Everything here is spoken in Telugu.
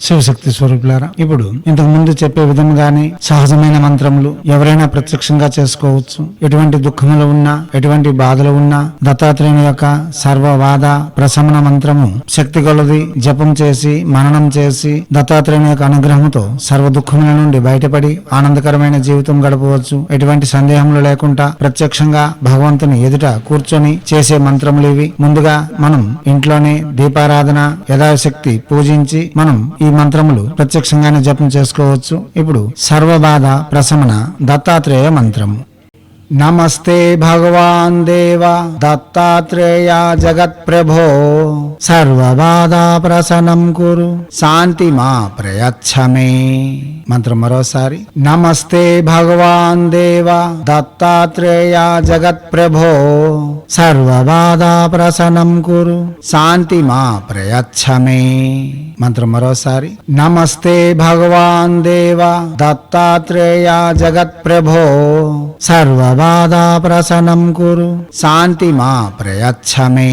శివశక్తి స్వరూపులారా ఇప్పుడు ఇంతకు ముందు చెప్పే విధంగానే సహజమైన మంత్రములు ఎవరైనా ప్రత్యక్షంగా చేసుకోవచ్చు. ఎటువంటి దుఃఖములు ఉన్నా ఎటువంటి బాధలు ఉన్నా దత్తాత్రేయుని యొక్క సర్వవాద ప్రశమన మంత్రము శక్తి కొలది జపం చేసి మననం చేసి దత్తాత్రేయుని యొక్క అనుగ్రహంతో సర్వ దుఃఖముల నుండి బయటపడి ఆనందకరమైన జీవితం గడపవచ్చు. ఎటువంటి సందేహములు లేకుండా ప్రత్యక్షంగా భగవంతుని ఎదుట కూర్చొని చేసే మంత్రములు ఇవి. ముందుగా మనం ఇంట్లోనే దీపారాధన యథాశక్తి పూజించి మనం ఈ మంత్రములు ప్రత్యక్షంగానే జపం చేసుకోవచ్చు. ఇప్పుడు సర్వబాధ ప్రశమన దత్తాత్రేయ మంత్రము. నమస్తే భగవాన్ దేవ దత్తాత్రేయ జగత్ ప్రభో సర్వబాధా ప్రసనం కురు శాంతి మా ప్రయచ్చమే. మంత్రం మరోసారి. నమస్తే భగవాన్ దేవ దత్తాత్రేయ జగత్ ప్రభో సర్వబాధా ప్రసనం కురు శాంతి మా ప్రయచ్చమే. మంత్రం మరోసారి. నమస్తే భగవాన్ దేవ దత్తాత్రేయ జగత్ ప్రభో సర్వబాధా ప్రసనం కురు శాంతి మా ప్రయచ్చమే.